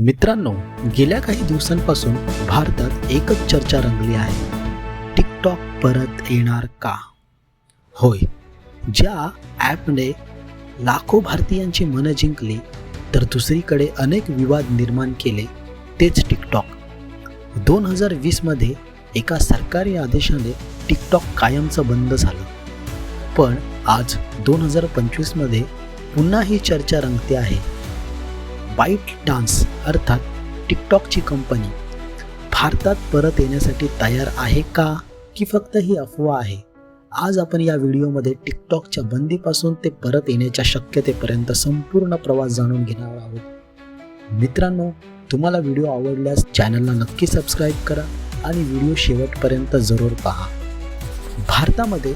मित्रांनो गेल्या काही दिवसांपासून भारतात एकच चर्चा रंगली आहे. टिकटॉक परत येणार का? होय ज्या ॲपने लाखो भारतीयांची मनं जिंकली तर दुसरीकडे अनेक विवाद निर्माण केले तेच टिकटॉक. दोन हजार वीसमध्ये एका सरकारी आदेशाने टिकटॉक कायमचं बंद झालं. पण आज दोन हजार पंचवीसमध्ये पुन्हा ही चर्चा रंगते आहे. बाईट डान्स अर्थात टिकटॉकची कंपनी भारतात परत येण्यासाठी तयार आहे का की फक्त ही अफवा आहे? आज आपण या व्हिडिओमध्ये टिकटॉकच्या बंदीपासून ते परत येण्याच्या शक्यतेपर्यंत संपूर्ण प्रवास जाणून घेणार आहोत. मित्रांनो तुम्हाला व्हिडिओ आवडल्यास चॅनलला नक्की सबस्क्राईब करा आणि व्हिडिओ शेवटपर्यंत जरूर पहा. भारतामध्ये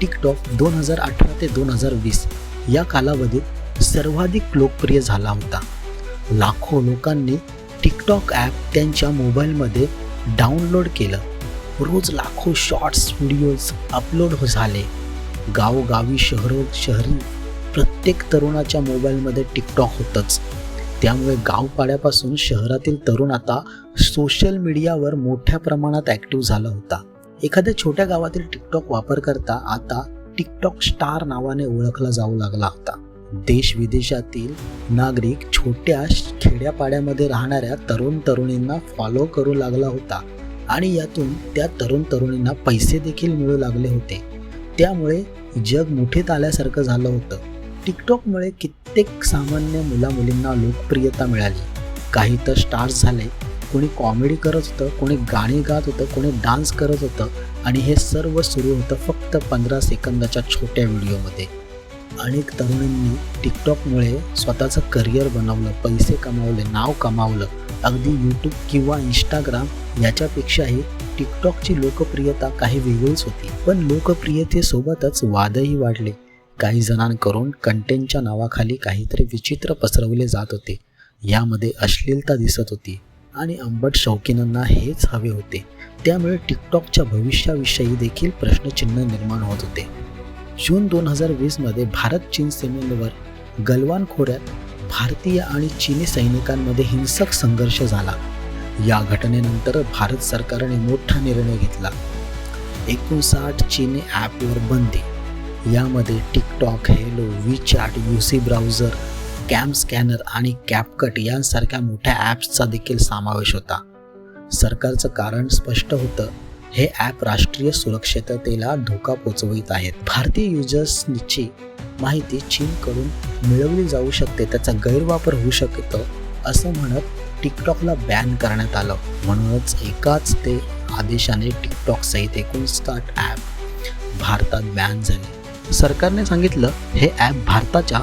टिकटॉक दोन हजार अठरा ते दोन हजार वीस या कालावधीत सर्वाधिक लोकप्रिय झाला होता. लाखो लोकांनी टिकटॉक ॲप त्यांच्या मोबाईलमध्ये डाउनलोड केलं. रोज लाखो शॉर्ट्स व्हिडिओज अपलोड हो झाले. गावोगावी शहरो शहरी प्रत्येक तरुणाच्या मोबाईलमध्ये टिकटॉक होतंच. त्यामुळे गावपाड्यापासून शहरातील तरुण आता सोशल मीडियावर मोठ्या प्रमाणात ॲक्टिव्ह झाला होता. एखाद्या छोट्या गावातील टिकटॉक वापरकर्ता आता टिकटॉक स्टार नावाने ओळखला जाऊ लागला होता. देश विदेशातील नागरिक छोट्या खेड्यापाड्यामध्ये राहणाऱ्या तरुण तरुणींना फॉलो करू लागला होता. आणि यातून त्या तरुण तरुणींना पैसे देखील मिळू लागले होते. त्यामुळे जग मुठीत आल्यासारखं झालं होतं. टिकटॉकमुळे कित्येक सामान्य मुलामुलींना लोकप्रियता मिळाली. काही तर स्टार्स झाले. कोणी कॉमेडी करत होतं कोणी गाणी गात होतं कोणी डान्स करत होतं. आणि हे सर्व सुरू होतं फक्त पंधरा सेकंदाच्या छोट्या व्हिडिओमध्ये अनेक तरुणींनी टिकटॉकमुळे स्वतःचं करिअर बनवलं पैसे कमावले नाव कमावलं. अगदी यूट्यूब किंवा इंस्टाग्राम याच्यापेक्षाही टिकटॉकची लोकप्रियता काही वेगळीच होती. पण लोकप्रियतेसोबतच वादही वाढले. काही जणांकडून कंटेंटच्या नावाखाली काहीतरी विचित्र पसरवले जात होते. यामध्ये अश्लीलता दिसत होती आणि आंबट शौकीनांना हेच हवे होते. त्यामुळे टिकटॉकच्या भविष्याविषयी देखील प्रश्नचिन्ह निर्माण होत होते. जून दोन हजार वीसमध्ये भारत चीन सीमेवर गलवान खोऱ्यात भारतीय आणि चीनी सैनिकांमध्ये हिंसक संघर्ष झाला. या घटनेनंतर भारत सरकारने मोठा निर्णय घेतला. एकोणसाठ चीनी ॲपवर बंदी. यामध्ये TikTok Helo WeChat U C browser CamScanner आणि कॅपकट यांसारख्या मोठ्या ॲप्सचा देखील समावेश होता. सरकारचं कारण स्पष्ट होतं हे ॲप राष्ट्रीय सुरक्षिततेला धोका पोचवित आहेत. भारतीय युजर्सची माहिती चीनकडून मिळवली जाऊ शकते. त्याचा गैरवापर होऊ शकतो असं म्हणत टिकटॉकला बॅन करण्यात आलं. म्हणूनच एकाच ते आदेशाने टिकटॉक सहित एकोणसाठ ॲप भारतात बॅन झाले. सरकारने सांगितलं हे ॲप भारताच्या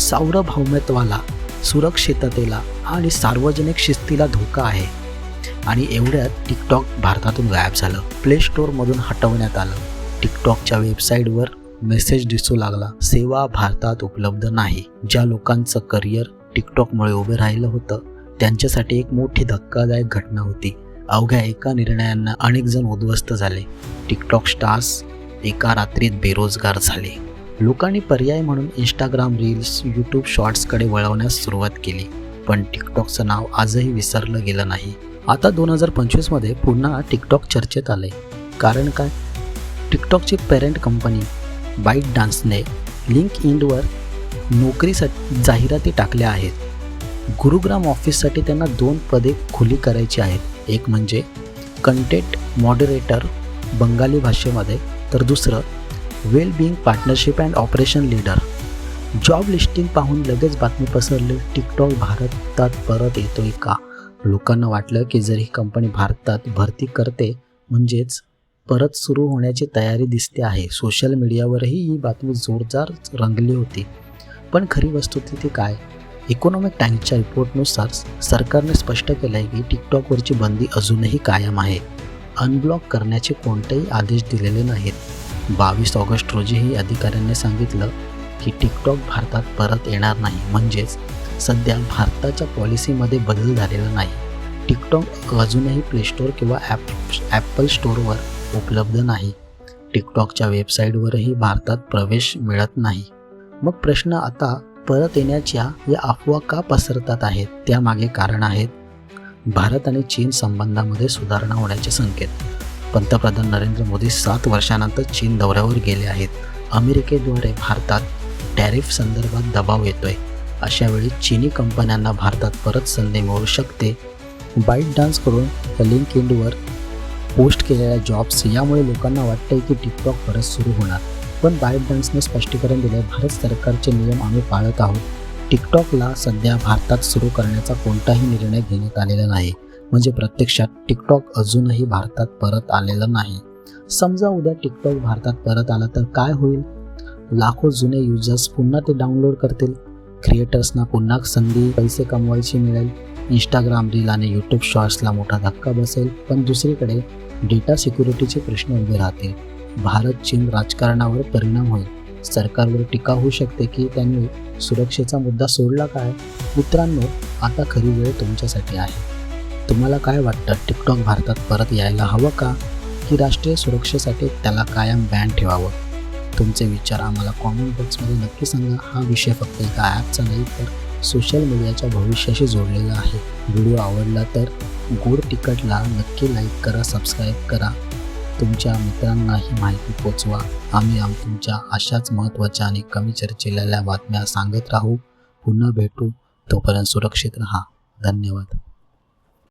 सार्वभौमत्वाला सुरक्षिततेला आणि सार्वजनिक शिस्तीला धोका आहे. आणि एवढ्यात टिकटॉक भारतातून गायब झालं. प्ले स्टोअरमधून हटवण्यात आलं. टिकटॉकच्या वेबसाईटवर मेसेज दिसू लागला. सेवा भारतात उपलब्ध नाही. ज्या लोकांचं करिअर टिकटॉकमुळे उभे राहिलं होतं त्यांच्यासाठी एक मोठी धक्कादायक घटना होती. अवघ्या एका निर्णयांना अनेक जण उद्ध्वस्त झाले. टिकटॉक स्टार्स एका रात्रीत बेरोजगार झाले. लोकांनी पर्याय म्हणून इंस्टाग्राम रील्स यूट्यूब शॉर्ट्सकडे वळवण्यास सुरुवात केली. पण टिकटॉकचं नाव आजही विसरलं गेलं नाही. आता दोन हजार पंचवीसमध्ये पुन्हा टिकटॉक चर्चेत आले. कारण काय? टिकटॉकची पेरेंट कंपनी बाईट डान्सने लिंक इंडवर नोकरीसाठी जाहिराती टाकल्या आहेत. गुरुग्राम ऑफिससाठी त्यांना दोन पदे खुली करायची आहेत. एक म्हणजे कंटेंट मॉडरेटर बंगाली भाषेमध्ये तर दुसरं well being partnership and operation leader job listing पाहून लगेच बातमी पसरली टिकटॉक भारतात परत येतोय का? लोकांना वाटलं की जर ही कंपनी भारतात भरती करते म्हणजेच परत सुरू होण्याची तयारी दिसते आहे. सोशल मीडियावरही ही बातमी जोरदार रंगली होती. पण खरी वस्तुस्थिती काय? इकॉनॉमिक टाइम्सच्या रिपोर्टनुसार सरकारने स्पष्ट केलं आहे की टिकटॉकवरची बंदी अजूनही कायम आहे. अनब्लॉक करण्याचे कोणतेही आदेश दिलेले नाहीत. बावीस ऑगस्ट रोजीही अधिकाऱ्यांनी सांगितलं की टिकटॉक भारतात परत येणार नाही. म्हणजेच सध्या भारताच्या पॉलिसीमध्ये बदल झालेला नाही. टिकटॉक अजूनही प्ले स्टोअर किंवा ॲप ॲपल स्टोअरवर उपलब्ध नाही. टिकटॉकच्या वेबसाईटवरही भारतात प्रवेश मिळत नाही. मग प्रश्न आता परत येण्याच्या या अफवा का पसरतात आहेत? त्यामागे कारण आहेत भारत आणि चीन संबंधामध्ये सुधारणा होण्याचे संकेत. पंतप्रधान नरेंद्र मोदी सात वर्षानंतर चीन दौऱ्यावर गेले आहेत. अमेरिकेद्वारे भारतात टॅरिफ संदर्भात दबाव येतोय. अशा वेळी चीनी कंपन्यांना भारतात परत संधी मिळू शकते. बाईट डान्स करून लिंक इंडवर पोस्ट केलेल्या जॉब्स यामुळे लोकांना वाटतंय की टिकटॉक परत सुरू होणार. पण बाईट डान्सने स्पष्टीकरण दिले भारत सरकारचे नियम आम्ही पाळत आहोत. टिकटॉकला सध्या भारतात सुरू करण्याचा कोणताही निर्णय घेण्यात आलेला नाही. म्हणजे प्रत्यक्षात टिकटॉक अजूनही भारतात परत आलेलं नाही. समजा उद्या टिकटॉक भारतात परत आला तर काय होईल? लाखो जुने युजर्स पुन्हा ते डाउनलोड करतील. क्रिएटर्सना पुन्हा संधी पैसे कमवायची मिळेल. इंस्टाग्राम रील आणि यूट्यूब शॉर्ट्सला मोठा धक्का बसेल. पण दुसरीकडे डेटा सिक्युरिटीचे प्रश्न उभे राहतील. भारत चीन राजकारणावर परिणाम होईल. सरकारवर टीका होऊ शकते की त्यांनी सुरक्षेचा मुद्दा सोडला काय? मित्रांनो आता खरी वेळ तुमच्यासाठी आहे. तुम्हाला काय वाटतं? टिकटॉक भारतात परत यायला हवं का? की राष्ट्रीय सुरक्षेसाठी त्याला कायम बॅन ठेवावं? तुमचे विचार आम्हाला कॉमेंट बॉक्समध्ये नक्की सांगा. हा विषय फक्त एका ॲपचा नाही तर सोशल मीडियाच्या भविष्याशी जोडलेला आहे. व्हिडिओ आवडला तर गोड तिकटला नक्की लाईक करा सबस्क्राईब करा. तुमच्या मित्रांनाही माहिती पोचवा. आम्ही आम तुमच्या अशाच महत्त्वाच्या आणि कमी चर्चेलेल्या बातम्या सांगत राहू. पुन्हा भेटू. तोपर्यंत सुरक्षित राहा. धन्यवाद.